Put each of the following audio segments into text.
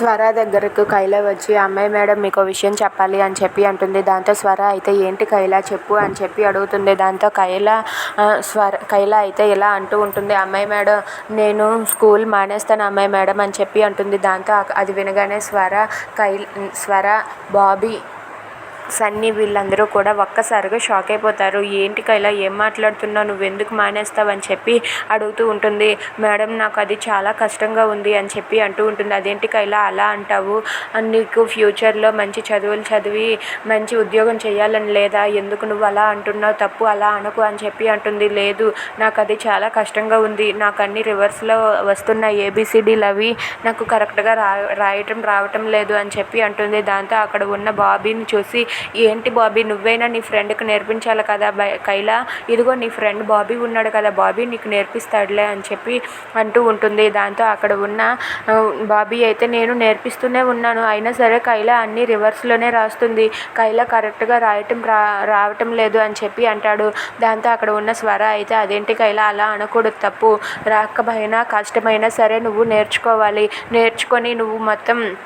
స్వర దగ్గరకు కైల వచ్చి అమ్మాయి మేడం మీకు విషయం చెప్పాలి అని చెప్పి అంటుంది. దాంతో స్వర అయితే ఏంటి కైల చెప్పు అని చెప్పి అడుగుతుంది. దాంతో కైల స్వర కైల అయితే ఇలా అంటూ ఉంటుంది. అమ్మాయి మేడం నేను స్కూల్ మానేస్తాను అమ్మాయి మేడం అని చెప్పి అంటుంది. దాంతో అది వినగానే స్వర కై స్వర బాబీ సన్నీ వీళ్ళందరూ కూడా ఒక్కసారిగా షాక్ అయిపోతారు. ఏంటి ఇలా ఏం మాట్లాడుతున్నావు? నువ్వు ఎందుకు మానేస్తావు? అని చెప్పి అడుగుతూ ఉంటుంది. మేడం నాకు అది చాలా కష్టంగా ఉంది అని చెప్పి అంటూ ఉంటుంది. అదేంటి ఇలా అలా అంటావు? నీకు ఫ్యూచర్లో మంచి చదువులు చదివి మంచి ఉద్యోగం చేయాలని లేదా? ఎందుకు నువ్వు అలా అంటున్నావు? తప్పు అలా అనకు అని చెప్పి అంటుంది. లేదు నాకు అది చాలా కష్టంగా ఉంది. నాకు అన్ని రివర్స్లో వస్తున్న ఏబిసిడీలు అవి నాకు కరెక్ట్గా రా రాయటం రావటం లేదు అని చెప్పి అంటుంది. దాంతో అక్కడ ఉన్న బాబీని చూసి ఏంటి బాబీ నువ్వైనా నీ ఫ్రెండ్కి నేర్పించాలి కదా బై- కైలా? ఇదిగో నీ ఫ్రెండ్ బాబీ ఉన్నాడు కదా బాబీ నీకు నేర్పిస్తాడులే అని చెప్పి అంటూ ఉంటుంది. దాంతో అక్కడ ఉన్న బాబీ అయితే నేను నేర్పిస్తూనే ఉన్నాను. అయినా సరే కైలా అన్ని రివర్స్లోనే రాస్తుంది. కైలా కరెక్ట్గా రాయటం రా రావటం లేదు అని చెప్పి అంటాడు. దాంతో అక్కడ ఉన్న స్వర అయితే అదేంటి కైలా? అలా అనకూడదు తప్పు. రాకపోయినా కష్టమైనా సరే నువ్వు నేర్చుకోవాలి. నేర్చుకొని నువ్వు మొత్తం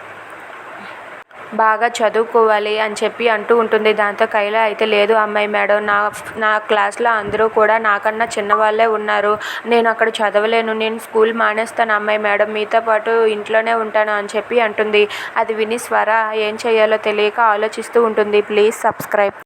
బాగా చదువుకోవాలి అని చెప్పి అంటూ ఉంటుంది. దాంతో కైలా అయితే లేదు అమ్మాయి మేడం నా నా క్లాస్లో అందరూ కూడా నాకన్నా చిన్నవాళ్ళే ఉన్నారు. నేను అక్కడ చదవలేను నేను స్కూల్ మానేస్తాను అమ్మాయి మేడం మీతో పాటు ఇంట్లోనే ఉంటాను అని చెప్పి అంటుంది. అది విని స్వర ఏం చేయాలో తెలియక ఆలోచిస్తూ ఉంటుంది. Please subscribe.